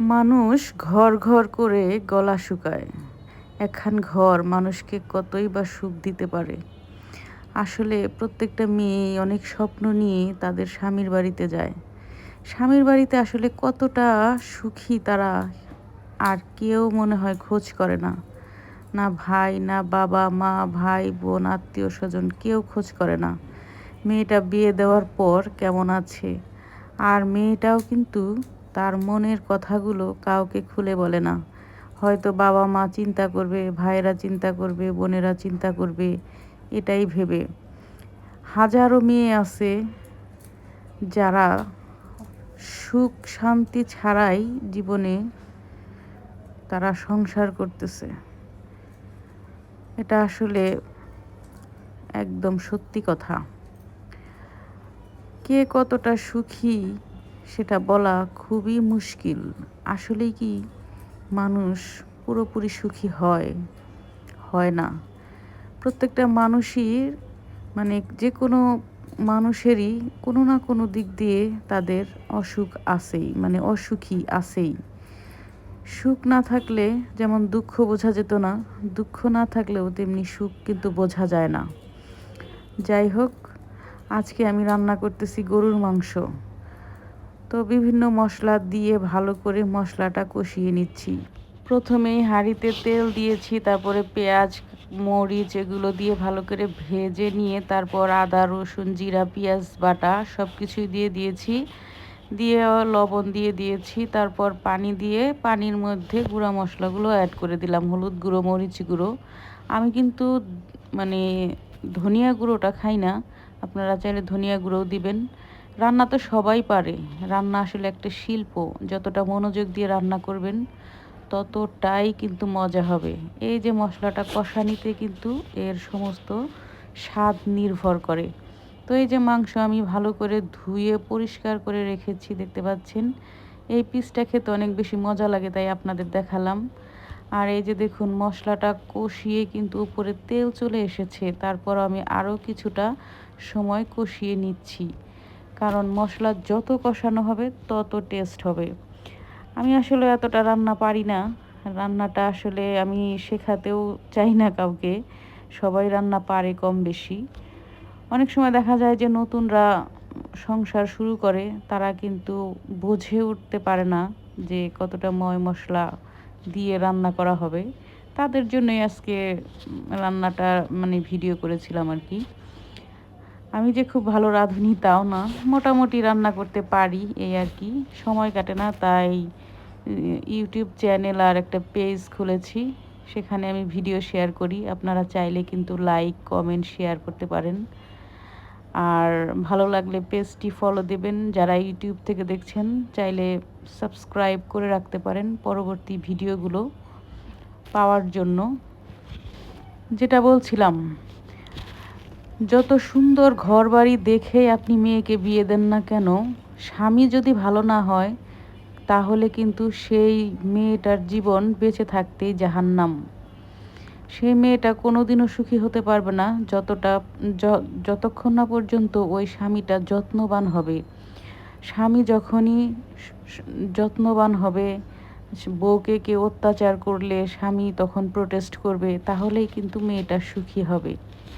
মানুষ ঘর ঘর করে গলা শুকায়। একখান ঘর মানুষকে কতই বা সুখ দিতে পারে। আসলে প্রত্যেকটা মেয়ে অনেক স্বপ্ন নিয়ে তাদের স্বামীর বাড়িতে যায়। স্বামীর বাড়িতে আসলে কতটা সুখী তারা আর কেউ মনে হয় খোঁজ করে না। না ভাই, না বাবা, মা, ভাই, বোন, আত্মীয় স্বজন কেউ খোঁজ করে না। মেয়েটা বিয়ে দেওয়ার পর কেমন আছে? আর মেয়েটাও কিন্তু তার মনের কথাগুলো কাউকে খুলে বলে না। হয়তো বাবা মা চিন্তা করবে, ভাইয়েরা চিন্তা করবে, বোনেরা চিন্তা করবে, এটাই ভেবে। হাজারো মেয়ে আছে যারা সুখ শান্তি ছাড়াই জীবনে তারা সংসার করতেছে। এটা আসলে একদম সত্যি কথা। কে কতটা সুখী সেটা বলা খুবই মুশকিল। আসলেই কি মানুষ পুরোপুরি সুখী হয়? হয় না। প্রত্যেকটা মানুষই মানে যে কোনো মানুষেরই কোনো না কোনো দিক দিয়ে তাদের অসুখ আসেই মানে অসুখী আসেই সুখ না থাকলে যেমন দুঃখ বোঝা যেত না, দুঃখ না থাকলেও তেমনি সুখ কিন্তু বোঝা যায় না। যাই হোক, আজকে আমি রান্না করতেছি গরুর মাংস। তো বিভিন্ন মশলা দিয়ে ভালো করে মশলাটা কষিয়ে নিচ্ছি। প্রথমেই হাঁড়িতে তেল দিয়েছি, তারপরে পেঁয়াজ, মরিচ এগুলো দিয়ে ভালো করে ভেজে নিয়ে তারপর আদা, রসুন, জিরা, পেঁয়াজ, বাটা সব কিছুই দিয়ে দিয়েছি। দিয়ে লবণ দিয়ে দিয়েছি, তারপর পানি দিয়ে পানির মধ্যে গুঁড়া মশলাগুলো অ্যাড করে দিলাম, হলুদ গুঁড়ো, মরিচ গুঁড়ো। আমি কিন্তু মানে ধনিয়া গুঁড়োটা খাই না, আপনারা চাইলে ধনিয়া গুঁড়োও দিবেন। রান্না তো সবাই পারে। রান্না আসলে একটা শিল্প। যতটা মনোযোগ দিয়ে রান্না করবেন, ততটাই কিন্তু মজা হবে। এই যে মশলাটা কষানিতে কিন্তু এর সমস্ত স্বাদ নির্ভর করে। তো এই যে মাংস আমি ভালো করে ধুয়ে পরিষ্কার করে রেখেছি, দেখতে পাচ্ছেন? এই পিসটা খেতে অনেক বেশি মজা লাগে, তাই আপনাদের দেখালাম। আর এই যে দেখুন, মশলাটা কষিয়ে কিন্তু উপরে তেল চলে এসেছে। তারপর আমি আরও কিছুটা সময় কষিয়ে নিচ্ছি। কারণ মশলা যত কষানো হবে, তত টেস্ট হবে। আমি আসলে এতটা রান্না পারি না। রান্নাটা আসলে আমি শেখাতেও চাই না কাউকে। সবাই রান্না পারে কম বেশি। অনেক সময় দেখা যায় যে নতুনরা সংসার শুরু করে, তারা কিন্তু বুঝে উঠতে পারে না যে কতটা ময় মশলা দিয়ে রান্না করা হবে। তাদের জন্যই আজকে রান্নাটা মানে ভিডিও করেছিলাম আর কি। আমি যে খুব ভালো রাঁধুনি তাও না। মোটামুটি রান্না করতে পারি এই আর কি। সময় কাটে না, তাই ইউটিউব চ্যানেল আর একটা পেজ খুলেছি। সেখানে আমি ভিডিও শেয়ার করি। আপনারা চাইলে কিন্তু লাইক কমেন্ট শেয়ার করতে পারেন। আর ভালো লাগলে পেজটি ফলো দেবেন। যারা ইউটিউব থেকে দেখছেন, চাইলে সাবস্ক্রাইব করে রাখতে পারেন পরবর্তী ভিডিওগুলো পাওয়ার জন্য। যেটা বলছিলাম যত সুন্দর ঘর বাড়ি দেখে আপনি মেয়েকে বিয়ে দেন না কেন, স্বামী যদি ভালো না হয়, তাহলে কিন্তু সেই মেয়েটার জীবন বেঁচে থাকতেই জাহান্নাম। সেই মেয়েটা কোনোদিনও সুখী হতে পারবে না, যতটা যতক্ষণ না পর্যন্ত ওই স্বামীটা যত্নবান হবে। স্বামী যখনই যত্নবান হবে, বউকে কেউ অত্যাচার করলে স্বামী তখন প্রোটেস্ট করবে, তাহলেই কিন্তু মেয়েটা সুখী হবে।